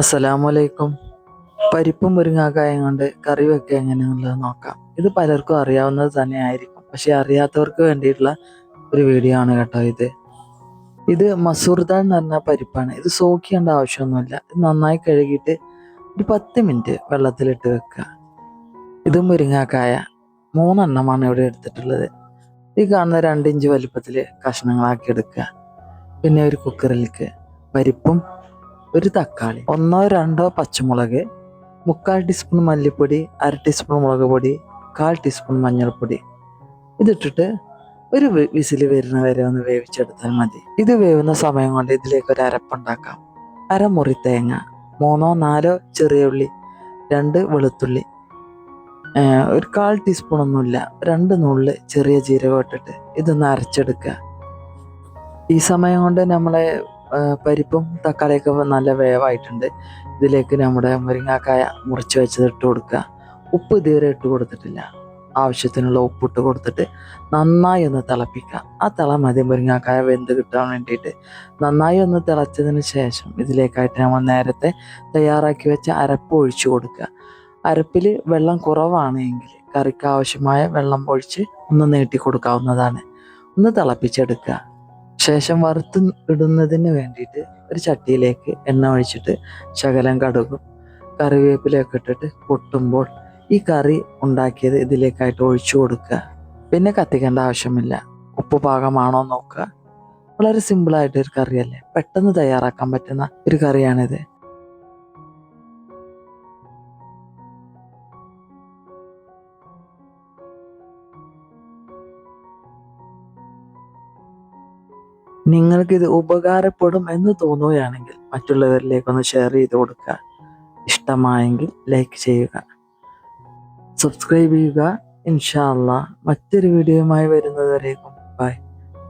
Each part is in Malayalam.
അസ്സലാമലൈക്കും. പരിപ്പും മുരിങ്ങാക്കായും കൊണ്ട് കറി വെക്കുക എങ്ങനെയാണെന്നുള്ളത് നോക്കാം. ഇത് പലർക്കും അറിയാവുന്നത് തന്നെ ആയിരിക്കും പക്ഷെ അറിയാത്തവർക്ക് വേണ്ടിയിട്ടുള്ള ഒരു വീഡിയോ ആണ് കേട്ടോ ഇത്. ഇത് മസൂർ ദാൽ എന്ന് പറഞ്ഞ പരിപ്പാണ്. ഇത് സോക്കിയേണ്ട ആവശ്യമൊന്നുമില്ല. ഇത് നന്നായി കഴുകിയിട്ട് ഒരു പത്ത് മിനിറ്റ് വെള്ളത്തിലിട്ട് വെക്കുക. ഇത് മുരിങ്ങാക്കായ മൂന്നെണ്ണമാണ് ഇവിടെ എടുത്തിട്ടുള്ളത്. ഈ കാണുന്ന രണ്ട് ഇഞ്ച് വലിപ്പത്തിൽ കഷ്ണങ്ങളാക്കി എടുക്കുക. പിന്നെ ഒരു കുക്കറിലേക്ക് പരിപ്പും ഒരു തക്കാളി. ഒന്നോ രണ്ടോ പച്ചമുളക് മുക്കാൽ ടീസ്പൂൺ മല്ലിപ്പൊടി അര ടീസ്പൂൺ മുളക് പൊടി കാൽ ടീസ്പൂൺ മഞ്ഞൾപ്പൊടി. ഇതിട്ടിട്ട് ഒരു വിസിൽ വരുന്ന വരെ ഒന്ന് വേവിച്ചെടുത്താൽ മതി. ഇത് വേവുന്ന സമയം കൊണ്ട് ഇതിലേക്ക് ഒരു അരപ്പുണ്ടാക്കാം. അരമുറി തേങ്ങ മൂന്നോ നാലോ ചെറിയ ഉള്ളി രണ്ട് വെളുത്തുള്ളി ഒരു കാൽ ടീസ്പൂൺ ഒന്നുമില്ല രണ്ട് നുള്ളി ചെറിയ ജീരകം ഇട്ടിട്ട് ഇതൊന്ന് അരച്ചെടുക്കുക. ഈ സമയം കൊണ്ട് നമ്മളെ പരിപ്പും തക്കാളിയൊക്കെ നല്ല വേവായിട്ടുണ്ട്. ഇതിലേക്ക് നമ്മുടെ മുരിങ്ങാക്കായ മുറിച്ച് വെച്ചത് ഇട്ട് കൊടുക്കുക. ഉപ്പ് ഇതുവരെ ഇട്ട് കൊടുത്തിട്ടില്ല. ആവശ്യത്തിനുള്ള ഉപ്പ് ഇട്ട് കൊടുത്തിട്ട് നന്നായി ഒന്ന് തിളപ്പിക്കുക. ആ തിള മതി മുരിങ്ങാക്കായ വെന്ത് കിട്ടാൻ വേണ്ടിയിട്ട്. നന്നായി ഒന്ന് തിളച്ചതിന് ശേഷം ഇതിലേക്കായിട്ട് നമ്മൾ നേരത്തെ തയ്യാറാക്കി വെച്ച അരപ്പ് ഒഴിച്ചു കൊടുക്കുക. അരപ്പിൽ വെള്ളം കുറവാണ് എങ്കിൽ കറിക്ക് ആവശ്യമായ വെള്ളം ഒഴിച്ച് ഒന്ന് നീട്ടി കൊടുക്കാവുന്നതാണ്. ഒന്ന് തിളപ്പിച്ചെടുക്കുക. ശേഷം വറുത്ത് ഇടുന്നതിന് വേണ്ടിയിട്ട് ഒരു ചട്ടിയിലേക്ക് എണ്ണ ഒഴിച്ചിട്ട് ശകലം കടുകും കറിവേപ്പിലൊക്കെ ഇട്ടിട്ട് പൊട്ടുമ്പോൾ ഈ കറി ഉണ്ടാക്കിയത് ഇതിലേക്കായിട്ട് ഒഴിച്ചു കൊടുക്കുക. പിന്നെ കത്തിക്കേണ്ട ആവശ്യമില്ല. ഉപ്പ് പാകമാണോ നോക്കുക. വളരെ സിമ്പിളായിട്ട് ഒരു കറിയല്ലേ. പെട്ടെന്ന് തയ്യാറാക്കാൻ പറ്റുന്ന ഒരു കറിയാണിത്. നിങ്ങൾക്കിത് ഉപകാരപ്പെടും എന്ന് തോന്നുകയാണെങ്കിൽ മറ്റുള്ളവരിലേക്കൊന്ന് ഷെയർ ചെയ്ത് കൊടുക്കുക. ഇഷ്ടമായെങ്കിൽ ലൈക്ക് ചെയ്യുക. സബ്സ്ക്രൈബ് ചെയ്യുക. ഇൻഷാല്ല മറ്റൊരു വീഡിയോയുമായി വരുന്നതുവരേക്കും. ബൈ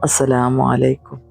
അസ്സലാമു അലൈക്കും.